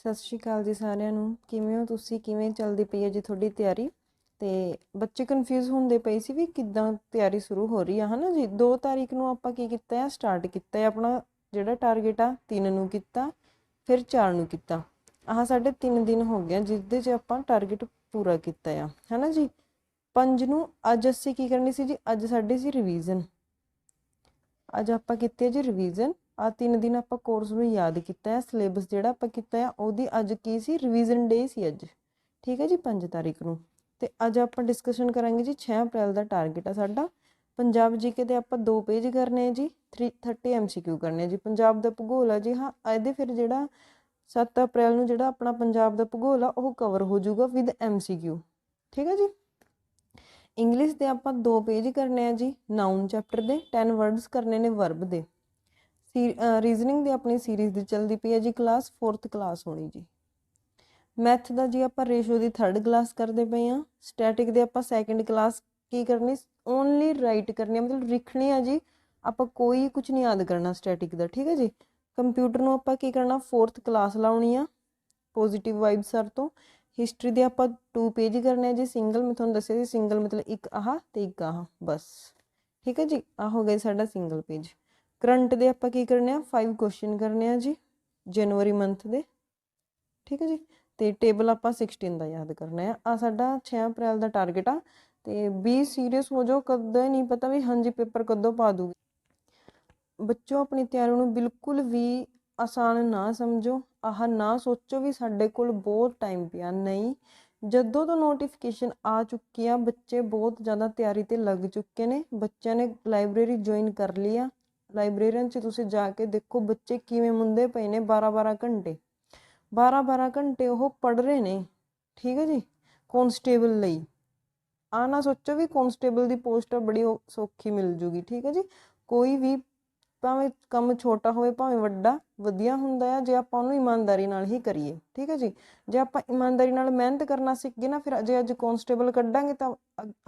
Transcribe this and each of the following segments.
ਸਤਿ ਸ਼੍ਰੀ ਅਕਾਲ ਜੀ ਸਾਰਿਆਂ ਨੂੰ। ਕਿਵੇਂ ਹੋ ਤੁਸੀਂ? ਕਿਵੇਂ ਚੱਲਦੀ ਪਈ ਹੈ ਜੀ ਤੁਹਾਡੀ ਤਿਆਰੀ? ਤੇ ਬੱਚੇ ਕਨਫਿਊਜ਼ ਹੁੰਦੇ ਪਏ ਸੀ ਵੀ ਕਿੱਦਾਂ ਤਿਆਰੀ ਸ਼ੁਰੂ ਹੋ ਰਹੀ ਆ, ਹਨਾ ਜੀ? 2 ਤਾਰੀਖ ਨੂੰ ਆਪਾਂ ਕੀ ਕੀਤਾ ਹੈ ਸਟਾਰਟ ਕੀਤਾ ਹੈ ਆਪਣਾ ਜਿਹੜਾ ਟਾਰਗੇਟ ਆ 3 ਨੂੰ ਕੀਤਾ, ਫਿਰ 4 ਨੂੰ ਕੀਤਾ। ਆਹ ਸਾਡੇ 3 ਦਿਨ ਹੋ ਗਏ ਜਿਸ ਦੇ 'ਚ ਆਪਾਂ ਟਾਰਗੇਟ ਪੂਰਾ ਕੀਤਾ ਆ, ਹਨਾ ਜੀ? 5 ਨੂੰ ਅੱਜ ਅਸੀਂ ਕੀ ਕਰਨੀ ਸੀ ਜੀ? ਅੱਜ ਸਾਡੇ ਸੀ ਰਿਵੀਜ਼ਨ ਅੱਜ ਆਪਾਂ ਕੀਤੀ ਹੈ ਜੀ ਰਿਵੀਜ਼ਨ ਆ ਤਿੰਨ ਦਿਨ ਆਪਾਂ ਕੋਰਸ ਨੂੰ ਯਾਦ ਕੀਤਾ ਹੈ ਸਿਲੇਬਸ ਜਿਹੜਾ ਆਪਾਂ ਕੀਤਾ ਹੈ, ਉਹਦੀ ਅੱਜ ਕੀ ਸੀ? ਰਿਵੀਜ਼ਨ ਡੇ ਸੀ ਅੱਜ। ਠੀਕ ਹੈ ਜੀ 5 ਤਾਰੀਖ ਨੂੰ। ਤੇ ਅੱਜ ਆਪਾਂ ਡਿਸਕਸ਼ਨ ਕਰਾਂਗੇ ਜੀ 6 ਅਪ੍ਰੈਲ ਦਾ ਟਾਰਗੇਟ ਆ ਸਾਡਾ। ਪੰਜਾਬ ਜੀਕੇ ਦੇ ਆਪਾਂ ਦੋ ਪੇਜ ਕਰਨੇ ਆ ਜੀ 330 ਐਮਸੀਕਿਊ ਕਰਨੇ ਆ ਜੀ। ਪੰਜਾਬ ਦਾ ਭੂਗੋਲ ਆ ਜੀ, ਹਾਂ, ਇਹਦੇ ਫਿਰ ਜਿਹੜਾ 7 ਅਪ੍ਰੈਲ ਨੂੰ ਜਿਹੜਾ ਆਪਣਾ ਪੰਜਾਬ ਦਾ ਭੂਗੋਲ ਆ, ਉਹ ਕਵਰ ਹੋ ਜਾਊਗਾ ਵਿਦ ਐਮਸੀਕਿਊ ਠੀਕ ਹੈ ਜੀ? ਇੰਗਲਿਸ਼ ਦੇ ਆਪਾਂ ਦੋ ਪੇਜ ਕਰਨੇ ਆ ਜੀ ਨਾਉਨ ਚੈਪਟਰ ਦੇ 10 ਵਰਡਸ ਕਰਨੇ ਨੇ ਵਰਬ ਦੇ। ਰੀਜ਼ਨਿੰਗ ਦੀ ਆਪਣੀ ਸੀਰੀਜ਼ ਦੀ ਚੱਲਦੀ ਪਈ ਹੈ ਜੀ ਕਲਾਸ 4th ਕਲਾਸ ਹੋਣੀ ਜੀ। ਮੈਥ ਦਾ ਜੀ ਆਪਾਂ ਰੇਸ਼ੋ ਦੀ 3rd ਕਲਾਸ ਕਰਦੇ ਪਏ ਆ ਸਟੈਟਿਕ ਦੇ ਆਪਾਂ 2nd ਕਲਾਸ ਕੀ ਕਰਨੀ ਓਨਲੀ ਰਾਈਟ ਕਰਨੀ ਹੈ, ਮਤਲਬ ਲਿਖਣੀ ਆ ਜੀ, ਆਪਾਂ ਕੋਈ ਕੁਝ ਨਹੀਂ ਯਾਦ ਕਰਨਾ ਸਟੈਟਿਕ ਦਾ, ਠੀਕ ਹੈ ਜੀ। ਕੰਪਿਊਟਰ ਨੂੰ ਆਪਾਂ ਕੀ ਕਰਨਾ 4th ਕਲਾਸ ਲਾਉਣੀ ਆ ਪੋਜ਼ਿਟਿਵ ਵਾਈਬ ਸਰ ਤੋਂ। ਹਿਸਟਰੀ ਦੇ ਆਪਾਂ 2 ਪੇਜ ਕਰਨੇ ਆ ਜੀ ਸਿੰਗਲ ਮੈਂ ਤੁਹਾਨੂੰ ਦੱਸਿਆ ਸੀ ਸਿੰਗਲ ਮਤਲਬ ਇੱਕ ਆਹ ਤੇ ਇੱਕ ਆਹ, ਬਸ। ਠੀਕ ਹੈ ਜੀ ਆ ਹੋ ਗਿਆ ਸਾਡਾ ਸਿੰਗਲ ਪੇਜ ਕਰੰਟ ਦੇ ਆਪਾਂ ਕੀ ਕਰਨੇ ਆ? 5 ਕੁਐਸਚਨ ਕਰਨੇ ਆ ਜੀ ਜਨਵਰੀ ਮੰਥ ਦੇ। ਠੀਕ ਹੈ ਜੀ? ਤੇ ਟੇਬਲ ਆਪਾਂ 16 ਦਾ ਯਾਦ ਕਰਨਾ ਆ ਆ ਸਾਡਾ 6 ਅਪ੍ਰੈਲ ਦਾ ਟਾਰਗੇਟ ਆ। ਤੇ ਬੀ ਸੀਰੀਅਸ ਹੋ ਜਾਓ, ਕਦੇ ਨਹੀਂ ਪਤਾ ਵੀ ਹਾਂਜੀ ਪੇਪਰ ਕਦੋਂ ਪਾ ਦੂਗੀ। ਬੱਚੋ, ਆਪਣੀ ਤਿਆਰੀ ਨੂੰ ਬਿਲਕੁਲ ਵੀ ਆਸਾਨ ਨਾ ਸਮਝੋ। ਆਹ ਨਾ ਸੋਚੋ ਵੀ ਸਾਡੇ ਕੋਲ ਬਹੁਤ ਟਾਈਮ ਪਿਆ। ਨਹੀਂ, ਜਦੋਂ ਤੋਂ ਨੋਟੀਫਿਕੇਸ਼ਨ ਆ ਚੁੱਕੀ ਆ, ਬੱਚੇ ਬਹੁਤ ਜ਼ਿਆਦਾ ਤਿਆਰੀ ਤੇ ਲੱਗ ਚੁੱਕੇ ਨੇ। ਬੱਚਿਆਂ ਨੇ ਲਾਇਬ੍ਰੇਰੀ ਜੁਆਇਨ ਕਰ ਲਈ ਆ। ਲਾਇਬ੍ਰੇਰੀਅਨ 'ਚ ਤੁਸੀਂ ਜਾ ਕੇ ਦੇਖੋ ਬੱਚੇ ਕਿਵੇਂ ਮੁੰਦੇ ਪਏ ਨੇ 12-12 ਘੰਟੇ। 12-12 ਘੰਟੇ ਉਹ ਪੜ ਰਹੇ ਨੇ, ਠੀਕ ਹੈ ਜੀ ਕਨਸਟੇਬਲ ਲਈ। ਆ ਨਾ ਸੋਚੋ ਵੀ ਕਨਸਟੇਬਲ ਦੀ ਪੋਸਟ ਬੜੀ ਸੌਖੀ ਮਿਲ ਜੂਗੀ, ਠੀਕ ਹੈ ਜੀ। ਕੋਈ ਵੀ ਭਾਵੇਂ ਕੰਮ ਛੋਟਾ ਹੋਵੇ, ਭਾਵੇਂ ਵੱਡਾ, ਵਧੀਆ ਹੁੰਦਾ ਹੈ ਜੇ ਆਪਾਂ ਉਹਨੂੰ ਇਮਾਨਦਾਰੀ ਨਾਲ ਹੀ ਕਰੀਏ, ਠੀਕ ਹੈ ਜੀ? ਜੇ ਆਪਾਂ ਇਮਾਨਦਾਰੀ ਨਾਲ ਮਿਹਨਤ ਕਰਨਾ ਸਿੱਖ ਗਏ ਨਾ, ਫਿਰ ਜੇ ਅੱਜ ਕਨਸਟੇਬਲ ਕੱਢਾਂਗੇ ਤਾਂ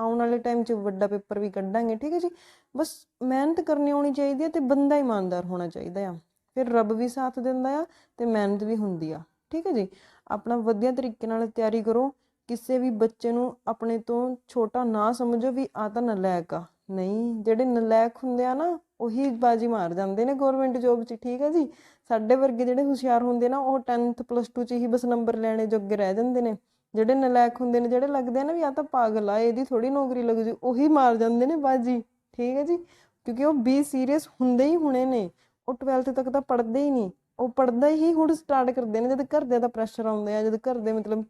ਆਉਣ ਵਾਲੇ ਟਾਈਮ 'ਚ ਵੱਡਾ ਪੇਪਰ ਵੀ ਕੱਢਾਂਗੇ, ਠੀਕ ਹੈ ਜੀ? ਬਸ ਮਿਹਨਤ ਕਰਨੀ ਆਉਣੀ ਚਾਹੀਦੀ ਹੈ ਤੇ ਬੰਦਾ ਇਮਾਨਦਾਰ ਹੋਣਾ ਚਾਹੀਦਾ ਆ। ਫਿਰ ਰੱਬ ਵੀ ਸਾਥ ਦਿੰਦਾ ਆ ਤੇ ਮਿਹਨਤ ਵੀ ਹੁੰਦੀ ਆ, ਠੀਕ ਹੈ ਜੀ? ਆਪਣਾ ਵਧੀਆ ਤਰੀਕੇ ਨਾਲ ਤਿਆਰੀ ਕਰੋ ਕਿਸੇ ਵੀ ਬੱਚੇ ਨੂੰ ਆਪਣੇ ਤੋਂ ਛੋਟਾ ਨਾ ਸਮਝੋ ਵੀ ਆ ਤਾਂ ਨਲਾਇਕ ਆ। ਨਹੀਂ, ਜਿਹੜੇ ਨਲਾਇਕ ਹੁੰਦੇ ਆ ਨਾ, ਉਹੀ ਬਾਜੀ ਮਾਰ ਜਾਂਦੇ ਨੇ ਗਵਰਨਮੈਂਟ ਜੋਬ 'ਚ, ਠੀਕ ਹੈ ਜੀ? ਸਾਡੇ ਵਰਗੇ ਜਿਹੜੇ ਹੁਸ਼ਿਆਰ ਹੁੰਦੇ ਨਾ, ਉਹ 10th ਪਲੱਸ 2 'ਚ ਹੀ ਬਸ ਨੰਬਰ ਲੈਣੇ ਜੋਗੇ ਰਹਿ ਜਾਂਦੇ ਨੇ। ਜਿਹੜੇ ਨਲਾਇਕ ਹੁੰਦੇ ਨੇ, ਜਿਹੜੇ ਲੱਗਦੇ ਆ ਨਾ ਵੀ ਆ ਤਾਂ ਪਾਗਲ ਆ, ਇਹਦੀ ਥੋੜੀ ਨੌਕਰੀ ਲੱਗ ਜੂ, ਉਹੀ ਮਾਰ ਜਾਂਦੇ ਨੇ ਬਾਜੀ, ਠੀਕ ਹੈ ਜੀ? ਕਿਉਂਕਿ ਉਹ ਬੀ ਸੀਰੀਅਸ ਹੁੰਦੇ ਹੀ ਹੁਣੇ ਨੇ। ਉਹ 12th ਤੱਕ ਤਾਂ ਪੜ੍ਹਦੇ ਹੀ ਨਹੀਂ। ਉਹ ਪੜ੍ਹਦਾ ਹੀ ਹੁਣ ਸਟਾਰਟ ਕਰਦੇ ਨੇ, ਜਦ ਘਰਦਿਆਂ ਦਾ ਪ੍ਰੈਸ਼ਰ ਆਉਂਦੇ ਆ, ਜਦ ਘਰ ਦੇ ਮਤਲਬ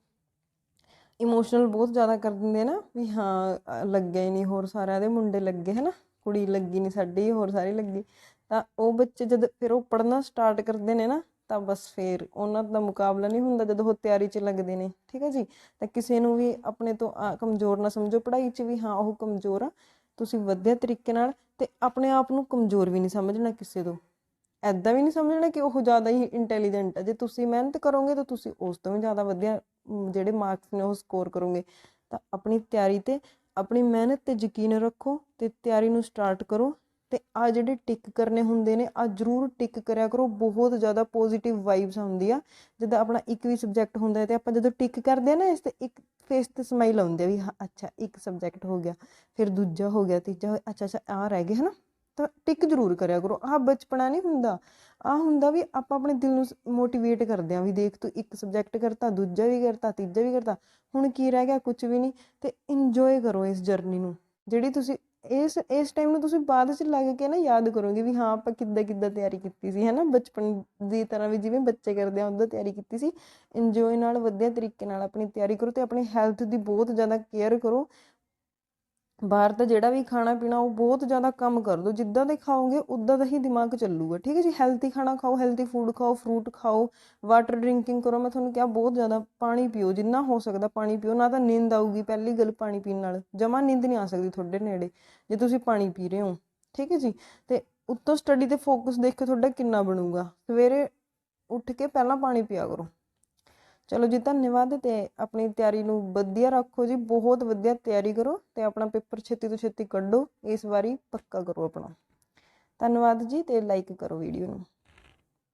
ਇਮੋਸ਼ਨਲ ਬਹੁਤ ਜ਼ਿਆਦਾ ਕਰ ਦਿੰਦੇ ਨਾ, ਵੀ ਹਾਂ ਲੱਗਿਆ ਹੀ ਨਹੀਂ ਹੋਰ ਸਾਰਿਆਂ ਦੇ ਮੁੰਡੇ ਲੱਗੇ, ਹਨਾ? ਕੁੜੀ ਲੱਗੀ ਨਹੀਂ, ਸਾਡੀ ਹੋਰ ਸਾਰੀ ਲੱਗੀ। ਤਾਂ ਉਹ ਬੱਚੇ ਜਦ ਫਿਰ ਉਹ ਪੜ੍ਹਨਾ ਸਟਾਰਟ ਕਰਦੇ ਨੇ ਨਾ, ਤਾਂ ਬਸ ਫਿਰ ਉਹਨਾਂ ਦਾ ਮੁਕਾਬਲਾ ਨਹੀਂ ਹੁੰਦਾ ਜਦੋਂ ਉਹ ਤਿਆਰੀ 'ਚ ਲੱਗਦੇ ਨੇ, ਠੀਕ ਹੈ ਜੀ? ਤਾਂ ਕਿਸੇ ਨੂੰ ਵੀ ਆਪਣੇ ਤੋਂ ਕਮਜ਼ੋਰ ਨਾ ਸਮਝੋ, ਪੜ੍ਹਾਈ 'ਚ ਵੀ ਹਾਂ, ਉਹ ਕਮਜ਼ੋਰ ਆ। ਤੁਸੀਂ ਵਧੀਆ ਤਰੀਕੇ ਨਾਲ ਤੇ ਆਪਣੇ ਆਪ ਨੂੰ ਕਮਜ਼ੋਰ ਵੀ ਨਹੀਂ ਸਮਝਣਾ ਕਿਸੇ ਤੋਂ। ਐਦਾਂ ਵੀ ਨਹੀਂ ਸਮਝਣਾ ਕਿ ਉਹ ਜ਼ਿਆਦਾ ਹੀ ਇੰਟੈਲੀਜੈਂਟ ਹੈ ਜੇ ਤੁਸੀਂ ਮਿਹਨਤ ਕਰੋਗੇ ਤਾਂ ਤੁਸੀਂ ਉਸ ਤੋਂ ਵੀ ਜ਼ਿਆਦਾ ਵਧੀਆ ਜਿਹੜੇ ਮਾਰਕਸ ਨੇ ਉਹ ਸਕੋਰ ਕਰੋਗੇ। ਤਾਂ ਆਪਣੀ ਤਿਆਰੀ ਤੇ, ਆਪਣੀ ਮਿਹਨਤ ਤੇ ਯਕੀਨ ਰੱਖੋ ਤੇ ਤਿਆਰੀ ਨੂੰ ਸਟਾਰਟ ਕਰੋ। ਤੇ ਆ ਜਿਹੜੇ ਟਿਕ ਕਰਨੇ ਹੁੰਦੇ ਨੇ ਆ ਜ਼ਰੂਰ ਟਿਕ ਕਰਿਆ ਕਰੋ। ਬਹੁਤ ਜ਼ਿਆਦਾ ਪੋਜ਼ਿਟਿਵ ਵਾਈਬਸ ਹੁੰਦੀ ਆ। ਜਦੋਂ ਆਪਣਾ ਇੱਕ ਵੀ ਸਬਜੈਕਟ ਹੁੰਦਾ ਤੇ ਆਪਾਂ ਜਦੋਂ ਟਿਕ ਕਰਦੇ ਆ ਨਾ, ਇਸ ਤੇ ਇੱਕ ਫੇਸ ਤੇ ਸਮਾਈਲ ਆਉਂਦੀ ਆ ਵੀ ਅੱਛਾ, ਇੱਕ ਸਬਜੈਕਟ ਹੋ ਗਿਆ, ਫਿਰ ਦੂਜਾ ਹੋ ਗਿਆ, ਤੀਜਾ ਅੱਛਾ ਅੱਛਾ ਆ ਰਹਿ ਗਏ, ਹਨਾ? ਤਾਂ ਟਿਕ ਜ਼ਰੂਰ ਕਰਿਆ ਕਰੋ। ਆਹ ਬਚਪਨਾ ਨਹੀਂ ਹੁੰਦਾ। ਆ ਹੁੰਦਾ ਵੀ ਆਪਾਂ ਆਪਣੇ ਦਿਲ ਨੂੰ ਮੋਟੀਵੇਟ ਕਰਦੇ ਆ ਵੀ ਦੇਖ ਤੂੰ ਇੱਕ ਸਬਜੈਕਟ ਕਰਤਾ, ਦੂਜਾ ਵੀ ਕਰਤਾ, ਤੀਜਾ ਵੀ ਕਰਤਾ, ਹੁਣ ਕੀ ਰਹਿ ਗਿਆ ਕੁਝ ਵੀ ਨਹੀਂ ਤੇ ਇੰਜੋਏ ਕਰੋ ਇਸ ਜਰਨੀ ਨੂੰ। ਜਿਹੜੀ ਤੁਸੀਂ ਇਸ ਇਸ ਟਾਈਮ ਨੂੰ ਤੁਸੀਂ ਬਾਅਦ 'ਚ ਲੱਗ ਕੇ ਨਾ ਯਾਦ ਕਰੋਗੇ ਵੀ ਹਾਂ, ਆਪਾਂ ਕਿੱਦਾਂ ਕਿੱਦਾਂ ਤਿਆਰੀ ਕੀਤੀ ਸੀ ਹੈ ਬਚਪਨ ਦੀ ਤਰ੍ਹਾਂ ਵੀ ਜਿਵੇਂ ਬੱਚੇ ਕਰਦੇ ਆ ਉਦੋਂ ਤਿਆਰੀ ਕੀਤੀ ਸੀ। ਇੰਜੋਏ ਨਾਲ ਵਧੀਆ ਤਰੀਕੇ ਨਾਲ ਆਪਣੀ ਤਿਆਰੀ ਕਰੋ ਤੇ ਆਪਣੀ ਹੈਲਥ ਦੀ ਬਹੁਤ ਜ਼ਿਆਦਾ ਕੇਅਰ ਕਰੋ। ਬਾਹਰ ਦਾ ਜਿਹੜਾ ਵੀ ਖਾਣਾ ਪੀਣਾ, ਉਹ ਬਹੁਤ ਜ਼ਿਆਦਾ ਕੰਮ ਕਰ ਦੋ। ਜਿੱਦਾਂ ਦੇ ਖਾਓਗੇ, ਉਦਾਂ ਦਾ ਹੀ ਦਿਮਾਗ ਚੱਲੂਗਾ, ਠੀਕ ਹੈ ਜੀ? ਹੈਲਥੀ ਖਾਣਾ ਖਾਓ ਹੈਲਥੀ ਫੂਡ ਖਾਓ ਫਰੂਟ ਖਾਓ ਵਾਟਰ ਡਰਿੰਕਿੰਗ ਕਰੋ। ਮੈਂ ਤੁਹਾਨੂੰ ਕਿਹਾ, ਬਹੁਤ ਜ਼ਿਆਦਾ ਪਾਣੀ ਪੀਓ, ਜਿੰਨਾ ਹੋ ਸਕਦਾ ਪਾਣੀ ਪੀਓ। ਨਾ ਤਾਂ ਨੀਂਦ ਆਊਗੀ ਪਹਿਲੀ ਗੱਲ ਪਾਣੀ ਪੀਣ ਨਾਲ। ਜਮਾ ਨੀਂਦ ਨਹੀਂ ਆ ਸਕਦੀ ਤੁਹਾਡੇ ਨੇੜੇ, ਜੇ ਤੁਸੀਂ ਪਾਣੀ ਪੀ ਰਹੇ ਹੋ, ਠੀਕ ਹੈ ਜੀ? ਤੇ ਉੱਤੋਂ ਸਟੱਡੀ ਤੇ ਫੋਕਸ ਦੇਖ ਕੇ ਤੁਹਾਡਾ ਕਿੰਨਾ ਬਣੂਗਾ? ਸਵੇਰੇ ਉੱਠ ਕੇ ਪਹਿਲਾਂ ਪਾਣੀ ਪੀਆ ਕਰੋ। ਚਲੋ ਜੀ, ਧੰਨਵਾਦ ਤੇ ਆਪਣੀ ਤਿਆਰੀ ਨੂੰ ਵਧੀਆ ਰੱਖੋ ਜੀ, ਬਹੁਤ ਵਧੀਆ ਤਿਆਰੀ ਕਰੋ ਤੇ ਆਪਣਾ ਪੇਪਰ ਛੇਤੀ ਤੋਂ ਛੇਤੀ ਕੱਢੋ, ਇਸ ਵਾਰੀ ਪੱਕਾ ਕਰੋ ਆਪਣਾ। ਧੰਨਵਾਦ ਜੀ ਤੇ ਲਾਈਕ ਕਰੋ ਵੀਡੀਓ ਨੂੰ।